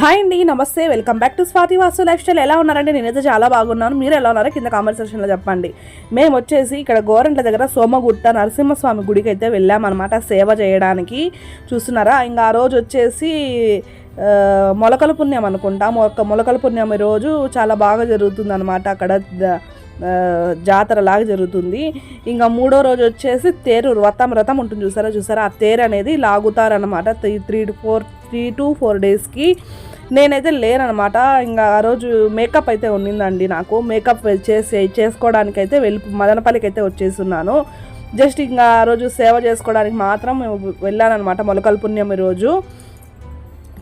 Hi అండి నమస్తే. Welcome back to Swathi Vasu lifestyle. ఎలా ఉన్నారంటే నేనైతే చాలా బాగున్నాను. మీరు ఎలా ఉన్నారో కింద కామెంట్ సెక్షన్లో చెప్పండి. మేము వచ్చేసి ఇక్కడ గోరంట్ల దగ్గర సోమగుట్ట నరసింహస్వామి గుడికి అయితే వెళ్ళామన్నమాట సేవ చేయడానికి. చూస్తున్నారా? ఇంకా ఆ రోజు వచ్చేసి మొలకల పుణ్యం అనుకుంటా. మొక్క మొలకల పుణ్యం రోజు చాలా బాగా జరుగుతుంది అనమాట అక్కడ జాతర లాగా జరుగుతుంది. ఇంకా మూడో రోజు వచ్చేసి తేరు వ్రతం వ్రతం ఉంటుంది చూసారా? చూసారా? ఆ తేరు అనేది లాగుతారనమాట three three two four three two four డేస్కి నేనైతే లేననమాట. ఇంకా ఆ రోజు మేకప్ అయితే ఉండిందండి నాకు. మేకప్ చేసి చేసుకోవడానికి అయితే వెళ్ళి మదనపల్లికి అయితే వచ్చేస్తున్నాను. జస్ట్ ఇంకా ఆ రోజు సేవ చేసుకోవడానికి మాత్రం వెళ్ళానమాట మొలకల పుణ్యం రోజు.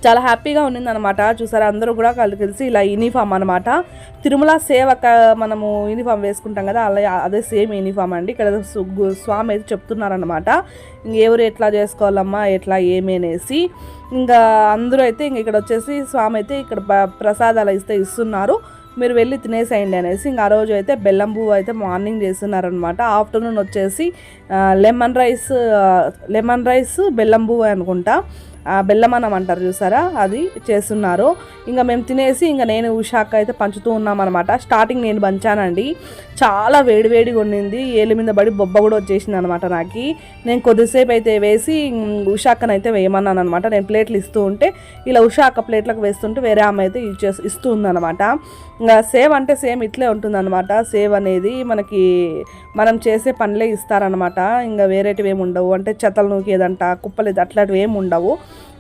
చాలా హ్యాపీగా ఉన్నిందనమాట. చూసారా? అందరూ కూడా కలి కలిసి ఇలా యూనిఫామ్ అనమాట తిరుమల సేవక మనము యూనిఫామ్ వేసుకుంటాం కదా అలా అదే సేమ్ యూనిఫామ్ అండి. ఇక్కడ స్వామి అయితే చెప్తున్నారనమాట ఎవరు ఎట్లా చేసుకోవాలమ్మా ఎట్లా ఏమి అనేసి. ఇంకా అందరూ అయితే ఇంక ఇక్కడ వచ్చేసి స్వామి అయితే ఇక్కడ ప్రసాదాలు ఇస్తే ఇస్తున్నారు. మీరు వెళ్ళి తినేసేయండి అనేసి ఇంకా ఆ రోజు అయితే బెల్లం పువ్వు అయితే మార్నింగ్ చేస్తున్నారనమాట ఆఫ్టర్నూన్ వచ్చేసి లెమన్ రైస్ లెమన్ రైస్ బెల్లం పువ్వు అనుకుంటా. ఆ బెల్లమన్నం అంటారు చూసారా? అది చేస్తున్నారు. ఇంకా మేము తినేసి ఇంకా నేను ఉషాక్ అయితే పంచుతూ ఉన్నాం అనమాట స్టార్టింగ్ నేను పంచానండి. చాలా వేడివేడిగా ఉండింది ఏళ్ళ మీద పడి బొబ్బ కూడా వచ్చేసింది అనమాట నాకు. నేను కొద్దిసేపు అయితే వేసి ఉషాకనైతే అయితే వేయమన్నాను అనమాట నేను ప్లేట్లు ఇస్తూ ఉంటే ఇలా ఉషాక ప్లేట్లకు వేస్తుంటే వేరే ఆమె అయితే ఇచ్చే ఇస్తూ ఉందన్నమాట. ఇంకా సేవ్ అంటే సేమ్ ఇట్లే ఉంటుందన్నమాట. సేవ్ అనేది మనకి మనం చేసే పనులే ఇస్తారనమాట ఇంకా వేరేటివి ఏమి ఉండవు. అంటే చెత్తలు నూకేదంట కుప్పలేదు అట్లాంటివి ఏమి ఉండవు.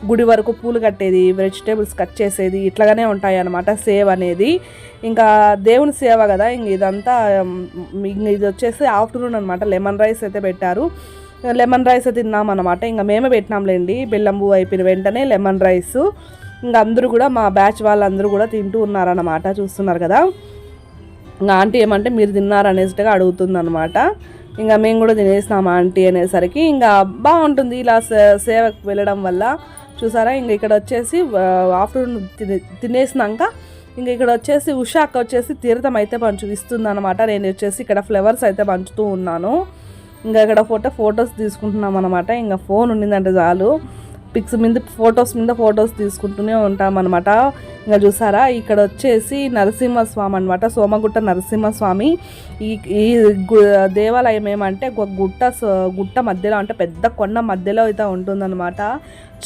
గుడి వరకు పూలు కట్టేది వెజిటేబుల్స్ కట్ చేసేది ఇట్లాగానే ఉంటాయి అనమాట సేవ్ అనేది. ఇంకా దేవుని సేవ కదా ఇంక ఇదంతా ఇది వచ్చేసి ఆఫ్టర్నూన్ అనమాట లెమన్ రైస్ అయితే పెట్టారు. లెమన్ రైస్ తిన్నాం అనమాట ఇంకా మేమే పెట్టినాంలేండి. బెల్లం పువ్వు అయిపోయిన వెంటనే లెమన్ రైస్. ఇంకా అందరూ కూడా మా బ్యాచ్ వాళ్ళందరూ కూడా తింటూ ఉన్నారన్నమాట చూస్తున్నారు కదా. ఇంకా ఆంటీ ఏమంటే మీరు తిన్నారనేసిగా అడుగుతుందనమాట అడుగుతుంది అనమాట ఇంకా మేము కూడా తినేసినాం ఆంటీ అనేసరికి. ఇంకా బాగుంటుంది ఇలా సే- సేవకు వెళ్ళడం వల్ల. చూసారా? ఇంకా ఇక్కడ వచ్చేసి ఆఫ్టర్నూన్ తినే తినేసినాక ఇంకా ఇక్కడ వచ్చేసి ఉషా అక్క వచ్చేసి తీర్థం అయితే పంచు ఇస్తుందన్నమాట నేను వచ్చేసి ఇక్కడ ఫ్లవర్స్ అయితే పంచుతూ ఉన్నాను. ఇంకా ఇక్కడ ఫోటో ఫొటోస్ తీసుకుంటున్నాం అనమాట ఇంకా ఫోన్ ఉండిందంటే చాలు. పిక్స్ మీద ఫొటోస్ మీద ఫొటోస్ తీసుకుంటూనే ఉంటాం అనమాట ఇంకా చూసారా? ఇక్కడ వచ్చేసి నరసింహస్వామి అనమాట సోమగుట్ట నరసింహస్వామి. ఈ ఈ గు- దేవాలయం ఏమంటే ఒక గుట్ట గుట్ట మధ్యలో అంటే పెద్ద కొండ మధ్యలో అయితే ఉంటుందన్నమాట.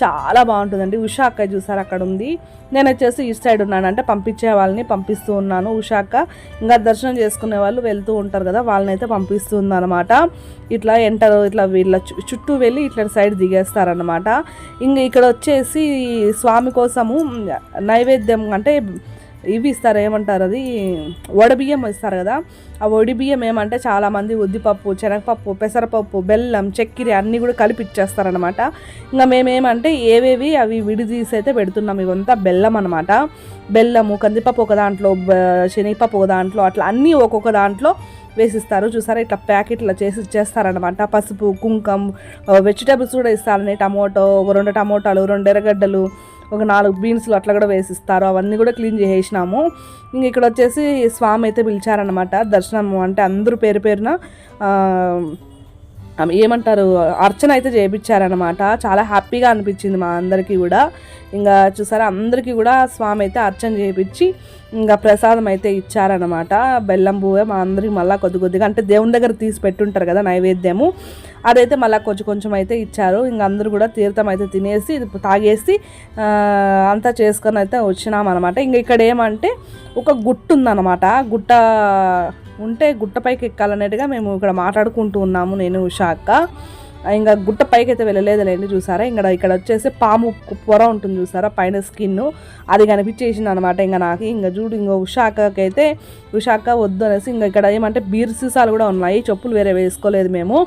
చాలా బాగుంటుందండి. ఉషా అక్క చూసారు? అక్కడ ఉంది నేను వచ్చేసి ఈ సైడ్ ఉన్నాను. అంటే పంపించే వాళ్ళని పంపిస్తూ ఉన్నాను ఉషాక ఇంకా దర్శనం చేసుకునే వాళ్ళు వెళ్తూ ఉంటారు కదా వాళ్ళని అయితే పంపిస్తుంది అనమాట ఇట్లా ఎంటర్ ఇట్లా వీళ్ళ చు- చుట్టూ వెళ్ళి ఇట్లా సైడ్ దిగేస్తారనమాట ఇంక ఇక్కడ వచ్చేసి స్వామి కోసము నైవేద్యం అంటే ఇవి ఇస్తారు ఏమంటారు అది? వడబియ్యం ఇస్తారు కదా. ఆ వడిబియ్యం ఏమంటే చాలామంది ఉద్దిపప్పు శనగపప్పు పెసరపప్పు బెల్లం చక్కెర అన్నీ కూడా కలిపి ఇచ్చేస్తారనమాట ఇంకా మేమేమంటే ఏవేవి అవి విడిదీసి అయితే పెడుతున్నాం. ఇవంతా బెల్లం అనమాట బెల్లము కందిపప్పు ఒక దాంట్లో శనగపప్పు ఒక దాంట్లో అట్లా అన్నీ ఒక్కొక్క దాంట్లో వేసిస్తారు. చూసారా? ఇట్లా ప్యాకెట్లో చేసి ఇచ్చేస్తారనమాట పసుపు కుంకం వెజిటేబుల్స్ కూడా ఇస్తారని టమోటో ఒక రెండు టమోటాలు రెండు ఎర్రగడ్డలు ఒక నాలుగు బీన్స్లు అట్లా కూడా వేసిస్తారు. అవన్నీ కూడా క్లీన్ చేసేసినాము. ఇంక ఇక్కడ వచ్చేసి స్వామి అయితే పిలిచారనమాట దర్శనం అంటే అందరూ పేరు పేరున ఏమంటారు? అర్చన అయితే చేయించారనమాట చాలా హ్యాపీగా అనిపించింది మా అందరికీ కూడా. ఇంకా చూసారా అందరికీ కూడా స్వామి అయితే అర్చన చేయించి ఇంకా ప్రసాదం అయితే ఇచ్చారనమాట బెల్లం పువ్వే మా అందరికి మళ్ళీ కొద్ది కొద్దిగా అంటే దేవుని దగ్గర తీసి పెట్టుంటారు కదా నైవేద్యము. అదైతే మళ్ళీ కొంచెం కొంచెం అయితే ఇచ్చారు. ఇంకా అందరూ కూడా తీర్థం అయితే తినేసి ఇది తాగేసి అంతా చేసుకొని అయితే వచ్చినాం అనమాట ఇంకా ఇక్కడ ఏమంటే ఒక గుట్టు ఉందన్నమాట. గుట్ట ఉంటే గుట్టపైకి ఎక్కాలనేట్టుగా మేము ఇక్కడ మాట్లాడుకుంటూ ఉన్నాము నేను ఉషా అక్క. ఇంకా గుట్ట పైకి అయితే వెళ్ళలేదులేండి చూసారా? ఇక్కడ ఇక్కడ వచ్చేసి పాము పొర ఉంటుంది చూసారా? పైన స్కిన్. అది కనిపించేసింది అనమాట ఇంకా నాకు ఇంకా చూడు ఇంకా ఉషాకకి అయితే ఉషాక వద్దు అనేసి ఇంకా ఇక్కడ ఏమంటే బీర్ సీసాలు కూడా ఉన్నాయి చెప్పులు వేరే వేసుకోలేదు మేము.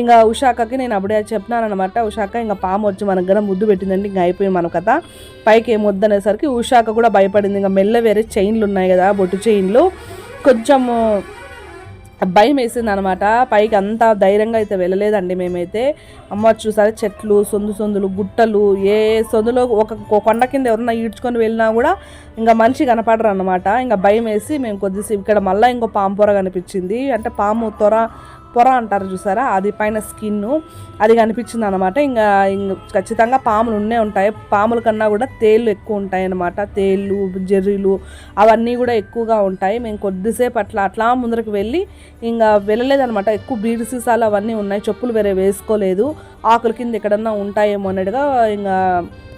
ఇంకా ఉషాకకి నేను అప్పుడే చెప్పినాను అనమాట ఉషాక ఇంకా పాము వచ్చి మన దగ్గర ముద్దు పెట్టిందండి ఇంకా అయిపోయి మన కథ. పైకి ఏమొద్దనేసరికి వద్దు అనేసరికి ఉషాక కూడా భయపడింది. ఇంకా మెల్ల వేరే చైన్లు ఉన్నాయి కదా బొట్టు చైన్లు. కొంచెము భయం వేసింది అనమాట పైకి అంత ధైర్యంగా అయితే వెళ్ళలేదండి మేమైతే. అమ్మ చూసారా చెట్లు సొందు సొందులు గుట్టలు ఏ సొందులో ఒక ఒక కొండ కింద ఎవరన్నా ఈడ్చుకొని వెళ్ళినా కూడా ఇంకా మనిషి కనపడరు అనమాట ఇంకా భయం వేసి మేము కొద్దిసేపు ఇక్కడ మళ్ళీ ఇంకో పాము పొర కనిపించింది. అంటే పాము త్వర పొర అంటారు చూసారా? అది పైన స్కిన్ అది కనిపించింది అనమాట ఇంకా ఖచ్చితంగా పాములు ఉండే ఉంటాయి. పాముల కన్నా కూడా తేళ్ళు ఎక్కువ ఉంటాయి అనమాట తేళ్ళు జెర్రీలు అవన్నీ కూడా ఎక్కువగా ఉంటాయి. మేము కొద్దిసేపు అట్లా అట్లా ముందరకు వెళ్ళి ఇంకా వెళ్ళలేదనమాట ఎక్కువ బీడి సీసాలు అవన్నీ ఉన్నాయి. చెప్పులు వేరే వేసుకోలేదు. ఆకుల కింద ఎక్కడన్నా ఉంటాయేమో అన్నట్టుగా ఇంకా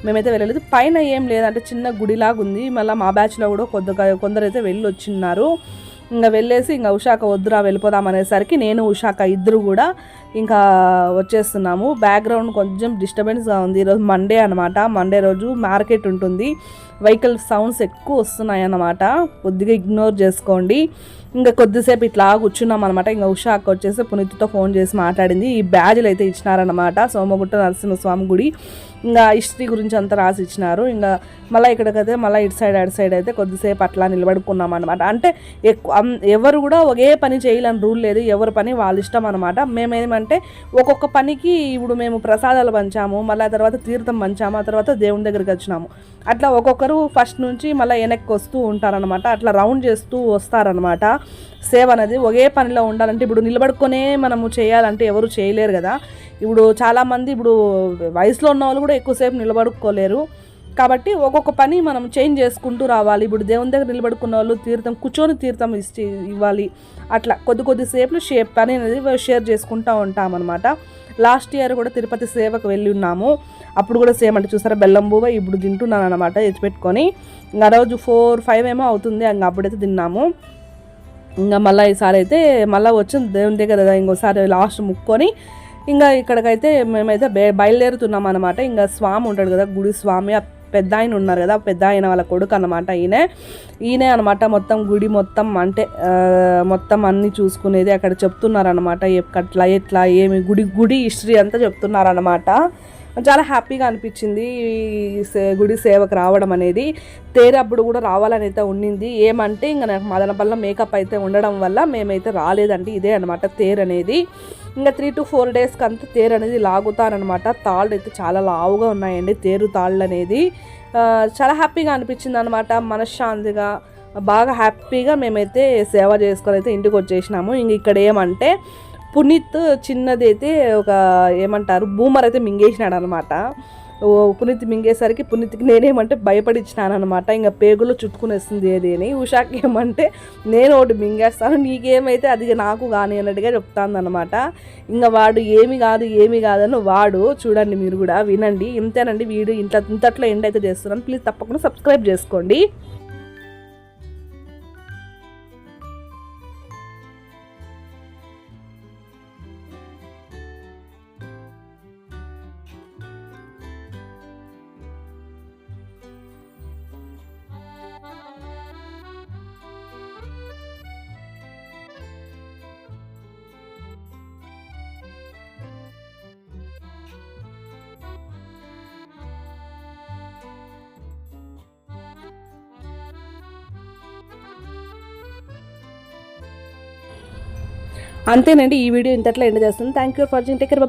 మేమైతే వెళ్ళలేదు. పైన ఏం లేదంటే చిన్న గుడిలాగా ఉంది మళ్ళీ మా బ్యాచ్లో కూడా కొద్దిగా కొందరైతే వెళ్ళి వచ్చిన్నారు ఇంకా వెళ్ళేసి ఇంకా ఉషాక వద్దురా వెళ్ళిపోదాం అనేసరికి నేను ఉషాక ఇద్దరు కూడా ఇంకా వచ్చేస్తున్నాము. బ్యాక్గ్రౌండ్ కొంచెం డిస్టర్బెన్స్గా ఉంది. ఈరోజు మండే అనమాట మండే రోజు మార్కెట్ ఉంటుంది. వెహికల్ సౌండ్స్ ఎక్కువ వస్తున్నాయి అన్నమాట కొద్దిగా ఇగ్నోర్ చేసుకోండి. ఇంకా కొద్దిసేపు ఇట్లా కూర్చున్నాం అనమాట ఇంకా ఉషా అక్క వచ్చేసి పునీత్తో ఫోన్ చేసి మాట్లాడింది. ఈ బ్యాజులు అయితే ఇచ్చినారనమాట సోమగుట్ట నరసింహస్వామి గుడి. ఇంకా హిస్టరీ గురించి అంతా రాసి ఇచ్చినారు. ఇంకా మళ్ళీ ఇక్కడికైతే మళ్ళీ ఇటు సైడ్ అటు సైడ్ అయితే కొద్దిసేపు అట్లా నిలబడుకున్నాం అనమాట అంటే ఎక్కువ ఎవరు కూడా ఒకే పని చేయాలని రూల్ లేదు. ఎవరి పని వాళ్ళ ఇష్టం అనమాట మేమేమంటే ఒక్కొక్క పనికి ఇప్పుడు మేము ప్రసాదాలు పంచాము. మళ్ళీ ఆ తర్వాత తీర్థం పంచాము. ఆ తర్వాత దేవుని దగ్గరికి వచ్చినాము. అట్లా ఒక్కొక్కరు ఫస్ట్ నుంచి మళ్ళీ వెనక్కి వస్తూ ఉంటారనమాట అట్లా రౌండ్ చేస్తూ వస్తారనమాట సేవ అనేది ఒకే పనిలో ఉండాలంటే ఇప్పుడు నిలబడుకొనే మనము చేయాలంటే ఎవరు చేయలేరు కదా. ఇప్పుడు చాలామంది ఇప్పుడు వయసులో ఉన్న వాళ్ళు కూడా ఎక్కువసేపు నిలబడుకోలేరు. కాబట్టి ఒక్కొక్క పని మనం చేంజ్ చేసుకుంటూ రావాలి. ఇప్పుడు దేవుని దగ్గర నిలబడుకున్న వాళ్ళు తీర్థం కూర్చొని తీర్థం ఇచ్చి ఇవ్వాలి. అట్లా కొద్ది కొద్దిసేపు షేప్ పని అనేది షేర్ చేసుకుంటూ ఉంటామన్నమాట. లాస్ట్ ఇయర్ కూడా తిరుపతి సేవకు వెళ్ళి ఉన్నాము అప్పుడు కూడా సేమ్ అంటే చూసారా బెల్లం బువ్వ ఇప్పుడు తింటున్నాను అనమాట పెట్టుకొని. ఇంకా రోజు ఫోర్ ఫైవ్ ఏమో అవుతుంది ఇంకా అప్పుడైతే తిన్నాము. ఇంకా మళ్ళీ ఈసారి అయితే మళ్ళీ వచ్చింది దేవుని దగ్గర ఇంకోసారి లాస్ట్ ముక్కొని. ఇంకా ఇక్కడికైతే మేమైతే బయలుదేరుతున్నాం అనమాట ఇంకా స్వామి ఉంటాడు కదా గుడి స్వామి పెద్ద ఆయన ఉన్నారు కదా పెద్ద ఆయన వాళ్ళ కొడుకు అనమాట ఈయన. ఈయనే అనమాట మొత్తం గుడి మొత్తం అంటే మొత్తం అన్ని చూసుకునేది అక్కడ చెప్తున్నారనమాట ఎట్లా ఎట్లా ఏమి గుడి గుడి హిస్టరీ అంతా చెప్తున్నారనమాట చాలా హ్యాపీగా అనిపించింది ఈ సే- గుడి సేవకు రావడం అనేది. తేరప్పుడు కూడా రావాలని అయితే ఉండింది ఏమంటే ఇంకా నాకు మదనపల్ల మేకప్ అయితే ఉండడం వల్ల మేమైతే రాలేదండి. ఇదే అనమాట తేరు అనేది. ఇంకా త్రీ టు ఫోర్ డేస్కి అంతా తేరు అనేది లాగుతారనమాట తాళ్ళు అయితే చాలా లావుగా ఉన్నాయండి తేరు తాళ్ళు అనేది. చాలా హ్యాపీగా అనిపించింది అనమాట మనశ్శాంతిగా బాగా హ్యాపీగా మేమైతే సేవ చేసుకొని అయితే ఇంటికి వచ్చేసినాము. ఇంక ఇక్కడ ఏమంటే పునీత్ చిన్నదైతే ఒక ఏమంటారు బూమర్ అయితే మింగేసినాడు అనమాట పునీత్ మింగేసరికి పునీత్కి నేనేమంటే భయపడిచ్చినాను అనమాట ఇంకా పేగులో చుట్టుకునేస్తుంది ఏది అని. ఉషాకి ఏమంటే నేను ఒకటి మింగేస్తాను నీకేమైతే అది నాకు కానీ అన్నట్టుగా చెప్తాను అనమాట ఇంకా వాడు ఏమి కాదు ఏమి కాదని వాడు చూడండి మీరు కూడా వినండి. ఇంతేనండి వీడు ఇంత ఇంతట్లో ఎండ్ అయితే చేస్తున్నాను. ప్లీజ్ తప్పకుండా సబ్స్క్రైబ్ చేసుకోండి. అంతేనండి ఈ వీడియో ఇంతట్లో ఎండ్ చేస్తుంది thank you for watching taker Baba